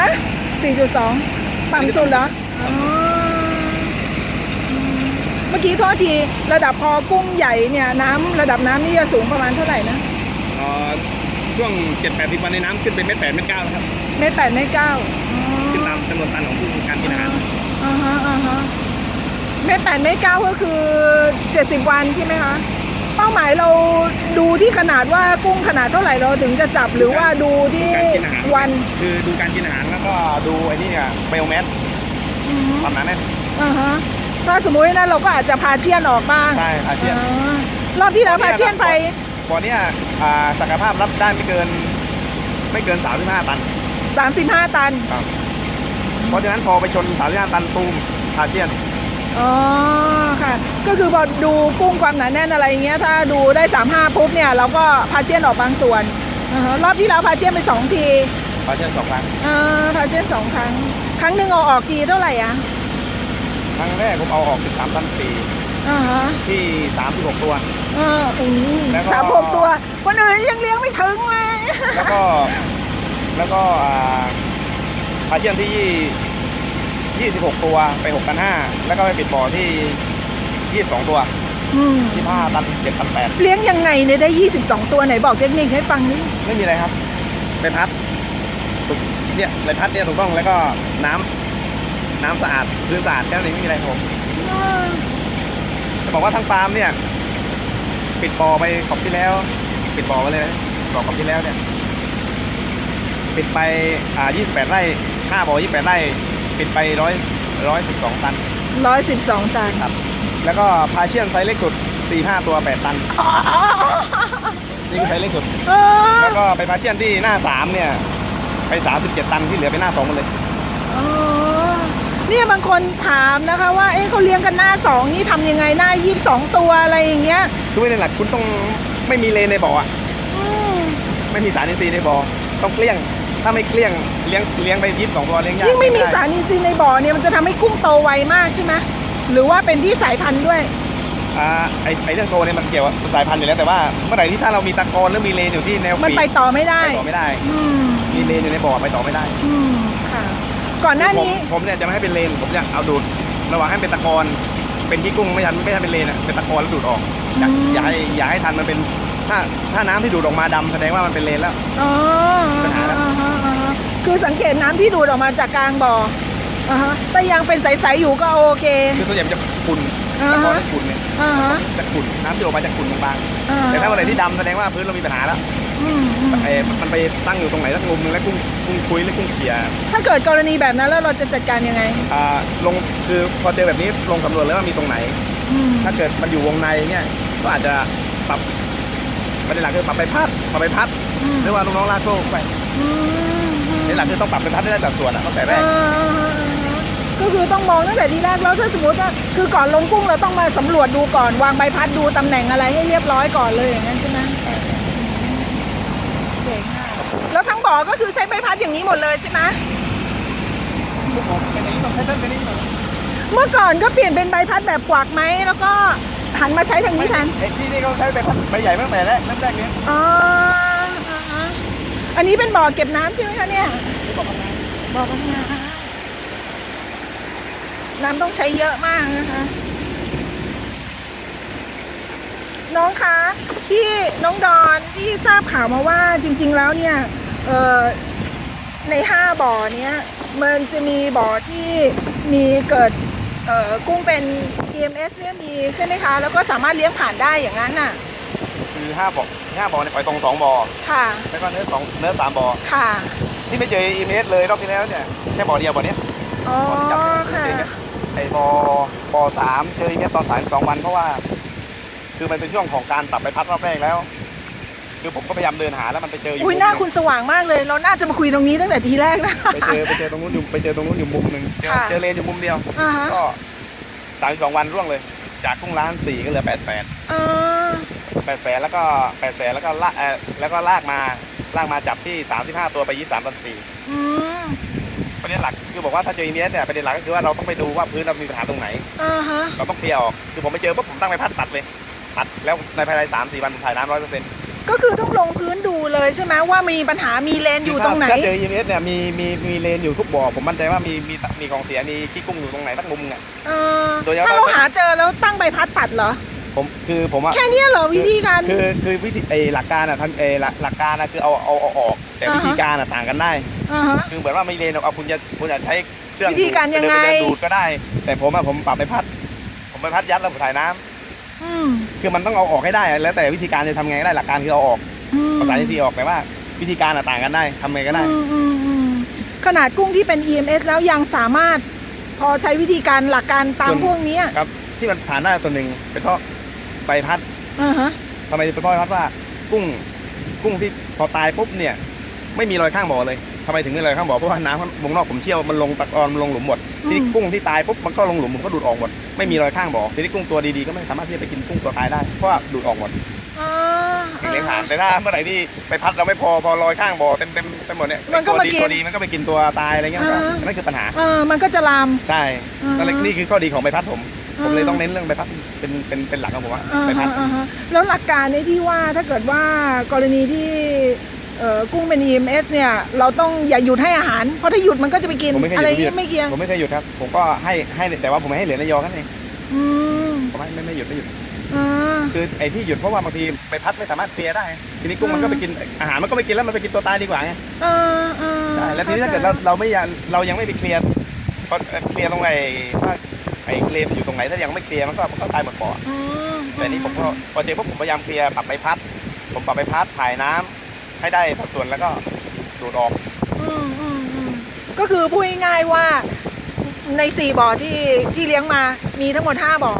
ฮะสี่จุดสองต่ำสุดเหรออ๋ออืมเมื่อกี้โทษทีระดับพอกุ้งใหญ่เนี่ยน้ำระดับน้ำนี่จะสูงประมาณเท่าไหร่นะเอ่อช่วงเจ็ดแปดสิบวันในน้ำขึ้นเป็นเม็ดแปดเม็ดเก้าแล้วครับ เมตรแปดเมตรเก้าอ๋อขึ้นตามจำนวนตันของผู้การกินอาหารอ่าฮะอ่าฮะเมตรแปดเมตรเก้าก็คือเจ็ดสิบวันใช่ไหมคะเป้า หมายเราดูที่ขนาดว่ากุ้งขนาดเท่าไหร่เราถึงจะจับหรือว่าดูที่การกินอาหารวันคือดูการกินอาหารแล้วก็ดูไอ้นี่อะเบลแมสอืมความหนาแน่นอ่าฮะถ้าสมมุตินะเราก็อาจจะพาเชียนออกบ้างใช่อาเซียนอ๋อรอบที่แล้วพาเชียนไป บ่อเนี้ยอ่าศักยภาพรับได้ไม่เกิน ไม่เกิน 35 ตัน 35 ตันครับเพราะฉะนั้นพอไปชน 35 ตันตูมอาเซียน อ๋อค่ะ ก็คือพอดูกุ้งความหนาแน่นอะไรอย่างเงี้ย ถ้าดูได้35ปุ๊บเนี่ยเราก็พาเชียนออกบางส่วนอ่าฮะรอบที่แล้วพาเชียนไปสองทีอาเซียนสองครั้งอ่าพาเชียนสองครั้ง ครั้งหนึ่งเอาออกทีเท่าไหร่อะครั้งแรกผมเอาออก13ตันปีอ่าฮะที่36ตัว อ่าอืมแล้วก็ สามหกตัว คนอื่นยังเลี้ยงไม่ถึงเลย แล้วก็ แล้วก็อ่าอาเซียนที่ 26 ตัวไป6ตัน5แล้วก็ไปปิดบ่อที่ 22 ตัวอืม25ตัน7ตัน8เลี้ยงยังไงเนี่ยได้ 22 ตัวไหนบอกเทคนิคให้ฟังนิดไม่มีอะไรครับใบพัดถูกเนี่ยใบพัดเนี่ยถูกต้องแล้วก็น้ำน้ำสะอาดพื้นสะอาดแค่นั้นเองไม่มีอะไรครับผมอ่าจะบอกว่าทั้งฟาร์มเนี่ย ปิดบ่อไปขอบที่แล้ว ปิดบ่อไปเลยนะบ่อขอบที่แล้วเนี่ย ปิดไปอ่า28ไร่5บ่อ28ไร่ ปิดไปร้อยร้อยสิบสองตันร้อยสิบสองตันครับ แล้วก็พาเชียนไซส์เล็กสุด4-5ตัว8ตันนี่คือไซส์เล็กสุดเออแล้วก็ไปพาเชียนที่หน้า3เนี่ย ไป37ตันที่เหลือไปหน้า2หมดเลยอ๋อเนี่ยบางคนถามนะคะว่าเอ๊ะเขาเลี้ยงกันหน้าสองนี่ทำยังไงหน้ายี่สิบสองตัวอะไรอย่างเงี้ยคือในหลักคุณต้องไม่มีเลนในบ่ออะอืมไม่มีสารอินทรีย์ในบ่อต้องเกลี้ยง ถ้าไม่เกลี้ยงเลี้ยงเลี้ยงไปยี่สิบสองตัวเลี้ยงยากยิ่งไม่มีด้สารอินทรีย์ในบ่อเนี่ยมันจะทำให้กุ้งโตไวมากใช่ไหมหรือว่าเป็นที่สายพันธุ์ด้วย อ่าไอไอเรื่องโตเนี่ยมันเกี่ยวกับสายพันธุ์อยู่แล้วแต่ว่าเมื่อไหร่ที่ถ้าเรามีตะกอนหรือมีเลนอยู่ที่แนวมันปีกไปต่อไม่ได้ไปต่อไม่ได้ อืมมีเลนอยู่ในบ่อไปต่อไม่ได้อืมค่ะ ก่อนหน้านี้ผมผมเนี่ยจะไม่ให้เป็นเลนผมจะเอาดูดระหว่างให้เป็นตะกอนเป็นที่กุ้งไม่ทันไม่ทันเป็นเลนอะเป็นตะกอนแล้วดูดออกอยากอืมอยากให้อยากให้ทันมันเป็น ถ้าถ้าน้ำที่ดูดออกมาดำแสดงว่ามันเป็นเลนแล้ว อ๋อปัญหาแล้ว อ่าฮะอ่าฮะคือสังเกตน้ำที่ดูดออกมาจากกลางบ่ออ่าฮะแต่ยังเป็นใสๆอยู่ก็โอเค คือส่วนใหญ่มันจะขุ่นอ่าตะกอนฮะจะขุ่นเนี่ยอ่าฮะจะขุ่นน้ำที่ออกมาจะขุ่นบางอ่าๆแต่ถ้าวันไหนที่ดำแสดงว่าพื้นเรามีปัญหาแล้วอืมอืมเออมันไปตั้งอยู่ตรงไหนสักมุมนึงแล้วกุ้งกุ้งคุยหรือกุ้งเขียถ้าเกิดกรณีแบบนั้นแล้วเราจะจัดการยังไงอ่าลงคือพอเจอแบบนี้ลงสำรวจแล้วว่ามีตรงไหน อืมถ้าเกิดมันอยู่วงในเนี่ยก็อาจจะปรับ ประเด็นหลักคือปรับไปพัดปรับไปพัดอืมหรือว่าลูกน้องลากโซ่ไปอืมในหลักคือต้องปรับไปพัดให้ได้สัดส่วนอะตั้งแต่แรกอ่าฮะก็คือต้องมองตั้งแต่ทีแรกแล้วถ้าสมมติว่าคือก่อนลงกุ้งเราต้องมาสำรวจดูก่อนวางใบพัดดูตำแหน่งอะไรให้เรียบร้อยก่อนเลยอย่างนั้นใช่ไหมเก่งมากแล้วทั้งบ่อก็คือใช้ใบพัดอย่างนี้หมดเลยใช่ไหมเป็นอย่างนี้ต้องใช้เส้นเป็นนี้เมื่อก่อนก็เปลี่ยนเป็นใบพัดแบบกวักไหมแล้วก็ หันมาใช้ทางนี้แทนไอ้ที่นี่เขาใช้ใบพัดใบใหญ่ตั้งแต่แรกเริ่มแรกเลยอ๋ออ่าฮะอันนี้เป็นบ่อเก็บน้ำใช่ไหมคะเนี่ยบอกกันนะบ่อพัฒนาน้ำต้องใช้เยอะมากนะคะ น้องคะที่น้องดอนที่ทราบข่าวมาว่าจริง ๆ แล้วเนี่ยเอ่อในห้าบ่อเนี้ยมันจะมีบ่อที่มีเกิดเอ่อกุ้งเป็น EMS เนี่ยมีใช่ไหมคะ แล้วก็สามารถเลี้ยงผ่านได้อย่างนั้นน่ะ คือห้าบ่อห้าบ่อเนี่ยปล่อยตรงสองบ่อค่ะ แล้วก็เนื้อสองเนื้อสามบ่อค่ะ ที่ไม่เจออีเมสเลยรอบที่แล้วเนี่ยแค่บ่อเดียวบ่อเนี้ยอ๋อบ่อที่จับค่ะเนี่ยไอ้บ่อบ่อสามเจออีเมสตอนสามสองวันเพราะว่า คือมันเป็นช่วงของการปรับไปพัดรอบแรกแล้วคือผมก็พยายามเดินหาแล้วมันไปเจออยู่อุ้ยหน้าคุณสว่างมากเลย เราน่าจะมาคุยตรงนี้ตั้งแต่ทีแรกนะ ไปเจอไปเจอตรงนู้นอยู่ไปเจอตรงนู้นอยู่มุมหนึ่งเจอค่ะเจอเลนอยู่มุมเดียวอ่าฮะก็ สามสองวันร่วงเลย จากกุ้งล้านสี่ก็เหลือแปดแปดอ่าแปดแสนแล้วก็แปดแสนแล้วก็ลากเออแล้วก็ลากมาลากมาจับที่สามสิบห้าตัวไปยี่สามตันสี่อืมประเด็นหลักคือบอกว่าถ้าเจออีเมสเนี่ยประเด็นหลักก็คือว่าเราต้องไปดูว่าพื้นเรามีปัญหาตรงไหน อ่าฮะเราต้องเคลียร์ออกคือผมไปเจอปุ๊บผมตั้งไปพัดตัดเลยตัดแล้วในภายในสามสี่วันผมถ่ายน้ำร้อยเปอร์เซ็นต์ ก็คือต้องลงพื้นดูเลยใช่ไหมว่ามีปัญหามีเลนอยู่ตรงไหน ถ้าเจอ EMS เนี่ยมีมีมีเลนอยู่ทุกบ่อผมมั่นใจว่ามีมีมีของเสียมีขี้กุ้งอยู่ตรงไหนสักมุมเนี่ย เออโดยเฉพาะ ถ้าเราหาเจอแล้วตั้งใบพัดตัดเหรอ ผมคือผมอะแค่เนี้ยเหรอวิธีการ คือคือวิธีไอหลักการอะทำไอหลักหลักการอะคือเอาเอาเอาออก แต่อ่าฮะ วิธีการอะต่างกันได้ อ่าฮะ คือเหมือนว่าไม่เลนเอาคุณจะคุณจะใช้เครื่องวิธีการยังไง เดินปเดินดูดก็ได้ แต่ผมอะผมปรับไปพัด ผมไปพัดยัดแล้วผมถ่ายน้ำอืม คือมันต้องเอาออกให้ได้อะแล้วแต่วิธีการจะทำไงก็ได้หลักการคือเอาออกอืมภาษาที่ออกแต่ว่าวิธีการอะต่างกันได้ทำไงก็ได้ อืมอืมอืมขนาดกุ้งที่เป็น EMS แล้วยังสามารถพอใช้วิธีการหลักการตามส่วน พวกเนี้ยครับ ที่มันผ่านได้ตัวหนึ่งเป็นเพราะใบพัดอ่าฮะทำไมเป็นเพราะใบพัดว่า กุ้ง กุ้งที่พอตายปุ๊บเนี่ย ไม่มีรอยข้างบ่อเลย ทำไมถึงไม่มีรอยข้างบ่อเพราะว่าน้ำวงนอกผมเชี่ยวมันลงตะกอนมันลงหลุมหมดทีนี้กุ้งที่ตายปุ๊บมันก็ลงหลุมมันก็ดูดออกหมดไม่มีรอยข้างบ่อทีนี้กุ้งตัวดีๆก็ไม่สามารถที่จะไปกินกุ้งตัวตายได้เพราะว่าดูดออกหมดอ่าถึงเลี้ยงผ่านแต่ถ้าเมื่อไหร่ที่ไปพัดเราไม่พอพอลอยข้างบ่อเต็มเต็มเต็มหมดเนี่ยมันก็ตัวมาดีกินตัวดีมันก็ไปกินตัวตายอะไรเงี้ยอ่านั่นคือปัญหาเออมันก็จะลามใช่อ่านั่นแหละนี่คือข้อดีของใบพัดผมอ่าผมเลยต้องเน้นเรื่องใบพัดเป็นเป็นเป็นหลักของผมว่าอ่าใบพัฮะดอ่าฮะแล้วหลักการในที่ว่าถ้าเกิดว่ากรณีที่เอ่อ กุ้งเป็น EMS เนี่ยเราต้องอย่าหยุดให้อาหาร เพราะถ้าหยุดมันก็จะไปกินผมไม่เคยอะไรหยุดไม่เกี่ยงผมไม่เคยหยุดครับ ผมก็ให้ให้แต่ว่าผมไม่ให้เหรียญนายอกันเองอืมผมไม่ไม่ไม่หยุดไม่หยุดอ่าคือไอ้ที่หยุดเพราะว่าบางทีใบพัดไม่สามารถเคลียร์ได้ ทีนี้กุ้งมันอ่าก็ไปกินอาหารมันก็ไปกินแล้วมันไปกินตัวตายดีกว่าไงอ่าอ่าใช่แล้วทีนี้ถ้าเกิดเราเราไม่ยังเรายังไม่ไปเคลียร์พอเคลียร์ตรงไอ้ว่าไอ้เคลมอยู่ตรงไหนถ้ายังไม่เคลียร์มันก็มันก็ตายหมดบ่ออืมแต่นี่ผมก็พอเจอพวกผมพยายามเคลียร์ปรับใบพัด ผมปรับใบพัดถ่ายน้ำ ให้ได้สัดส่วนแล้วก็ดูดออกอืมอืมอืมก็คือพูดง่ายๆว่าในสี่บ่อที่ที่เลี้ยงมามีทั้งหมดห้าบ่อ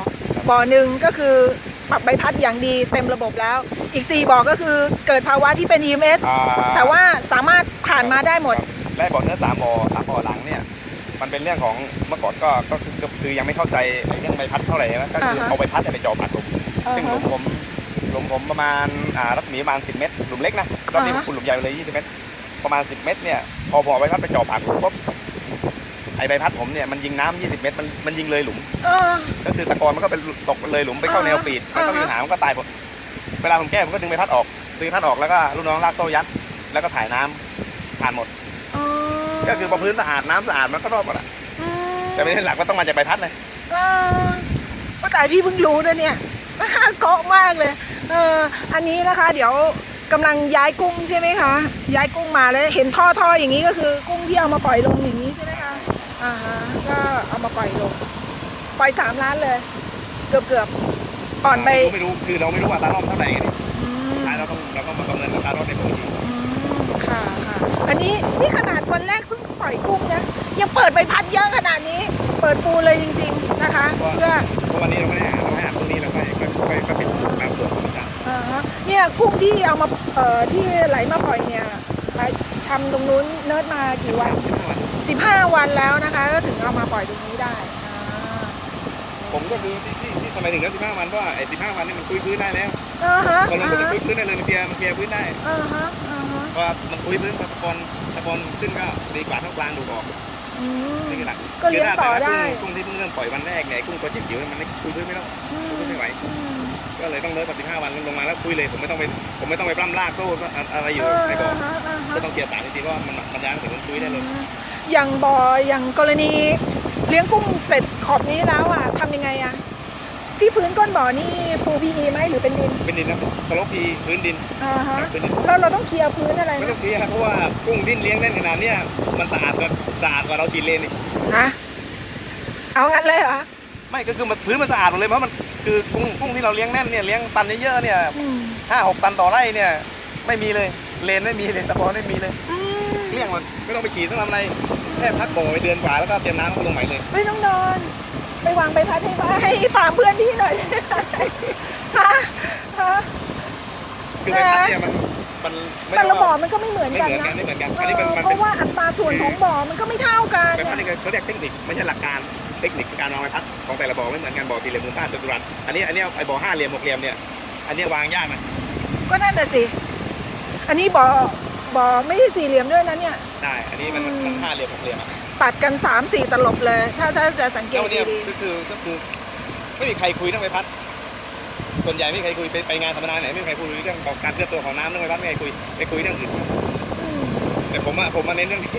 บ่อหนึ่งก็คือปรับใบพัดอย่างดีเต็มระบบแล้ว อีกสี่บ่อก็คือเกิดภาวะที่เป็น EMS อ่แต่ว่าสามารถผ่านมาได้หมด และบ่อเนื้อสามบ่อสามบ่อหลังเนี่ย มันเป็นเรื่องของเมื่อก่อนก็ก็คือก็คือยังไม่เข้าใจในเรื่องใบพัดเท่าไหร่นะก็คืออ่าฮะ เอาใบพัดเนี่ยไปเจ่อปากหลุมซึ่งหลุมผม หลุมผมประมาณอ่ารัศมีประมาณ 10 เมตร หลุมเล็กนะรอบนี้ผมขุดหลุมใหญ่ไปเลย 20 เมตร ประมาณ 10 เมตรเนี่ย พอบ่อใบพัดไปเจ่อปากหลุมปุ๊บ ไอใบพัดผมเนี่ยมันยิงน้ำ20 เมตร มันมันยิงเลยหลุม เออ ก็คือตะกอนมันก็เป็นตกเลยหลุมไปเข้าอ่าแนวปีด มันก็มีปัญหา มันก็ตายหมด เวลาผมแก้ผมก็ดึงใบพัดออก ดึงใบพัดออกแล้วก็ลูกน้องลากโซ่ยัด แล้วก็ถ่ายน้ำผ่านหมด อ๋อก็คือพอพื้นสะอาดน้ำสะอาดมันก็รอดหมดอะอืมแต่ไม่ใช่หลักว่าต้องมาจากใบพัดเลย เออก็แต่พี่เพิ่งรู้นะเนี่ยเกาะมากเลย เอออันนี้นะคะ เดี๋ยวกำลังย้ายกุ้งใช่ไหมคะ ย้ายกุ้งมาแล้วเห็นท่อท่ออย่างนี้ก็คือ กุ้งที่เอามาปล่อยลงอย่างนี้ใช่ไหมคะอ่าฮะก็เอามาปล่อยลงปล่อยสามล้านเลย เกือบเกือบๆก่อนไปไม่รู้คือเราไม่รู้ว่าตารอบเท่าไหร่ไงอืมท้ายเราต้องเราก็มาประเมินราคารอบในปกติอืมค่ะค่ะ อันนี้นี่ขนาดวันแรกเพิ่งปล่อยกุ้งนะยังเปิดใบพัดเยอะขนาดนี้ เปิดปูเลยจริง ๆนะคะ เพื่อเพราะวันนี้เราไม่ได้ เนี่ยกุ้งที่เอามาเอ่อที่ไหลมาปล่อยเนี่ยไปทำตรงนู้นเนิร์ดมากี่วัน15วันแล้วนะคะ ก็ถึงเอามาปล่อยตรงนี้ได้อ่าผมก็คือที่ที่ที่ทำไมถึงได้15วันเพราะว่าไอ้15วันนี่มันคุยพื้นได้แล้วอ่าฮะพอลงอ่ามันฮะคุยพื้นได้เลยมันเคลียร์มันเคลียร์พื้นได้อ่าฮะอ่าฮะเพราะว่ามันคุยพื้นตะกอนตะกอนขึ้นก็ดีกว่าเท่ากลางดูออก อืม นี่คือหลักก็เลี้ยงต่อได้ กุ้งที่เพิ่งเริ่มปล่อยวันแรกเนี่ยกุ้งตัวจิ๋วๆมันไม่คุยพื้นไม่ได้อืมคุยไม่ไหว อืม ก็เลยต้องเลิกปฏิห้าวันลงมาแล้วคุยเลยผมไม่ต้องไปผมไม่ต้องไปปล้ำลากโซ่อะไรอยู่เออในบ่ออ่าฮะอ่าฮะก็ต้องเกียร์สามจริงๆเพราะว่ามันมันย้างถึงมันคุยได้เลย อย่างบ่ออย่างกรณี เลี้ยงกุ้งเสร็จขอบนี้แล้วอะทำยังไงอะ ที่พื้นก้นบ่อนี่ปูพีอีไหมหรือเป็นดินเป็นดินนะสลบพีพื้นดินอ่าฮะเป็นดินแล้วเราต้องเคลียร์พื้นอะไรไม่ไหมต้องเคลียร์เพราะว่ากุ้งดิ้นเลี้ยงแน่นขนาดเนี้ยมันสะอาดกว่าสะอาดกว่าเราฉีดเลนอีกฮะเอางั้นเลยเหรอไม่ก็คือมันพื้นมันสะอาดหมดเลยเพราะมันคือกุ้งกุ้งที่เราเลี้ยงแน่นเนี่ยเลี้ยงตันเยอะๆเนี่ยอืมห้าหกตันต่อไร่เนี่ยไม่มีเลยเลนไม่มีเลนตะกอนไม่มีเลยอืมเลี้ยงมันไม่ต้องไปฉีดต้องทำอะไรแค่พักบ่อไปเดือนกว่าแล้วก็เตรียมน้ำลงใหม่เลยไม่ต้องนอน ไปวางไปพัดให้ฟ้าให้ฟาร์มเพื่อนพี่หน่อยฮะฮะคือไปพักเนี่ยมันมันไม่แต่ต้ละองบ่อว่ามันก็ไม่เหมือนไม่กันเหมือนกันะนไม่เหมือนกันเออันนี้เป็นอมันเพเป็นราะว่าอัตราส่วนของบ่อมันก็ไม่เท่ากันไปพักนี่เขาเรียกเทคนิคไม่ใช่หลักการเทคนิคการวางใบพัดของแต่ละบ่อไม่เหมือนกันบ่อสี่เหลี่ยมมุมผ้าจัตุรัสอันนี้อันนี้ไอ้บ่อห้าเหลี่ยมหกเหลี่ยมเนี่ยอันนี้วางยากนะก็นั่นน่ะสิอันนี้บ่อบ่อไม่ใช่สี่เหลี่ยมด้วยนะเนี่ยใช่อันนี้มันอืมมันห้าเหลี่ยมหกเหลี่ยมอะ ตัดกันสามสี่ตลบเลย ถ้าถ้าจะสังเกแล้ตวเนี่ยดีก็คือก็คือไม่มีใครคุยเรื่องใบพัด ส่วนใหญ่ไม่เคยคุยไปไปงานธรรมดาไหนไม่เคยคุยเรื่องของการเคลื่อนตัวของน้ำเรื่องไฟฟ้าไม่เคยคุยไปคุยเรื่องอื่นอืมแต่ผมอะผมมาเน้นเรื่องนี้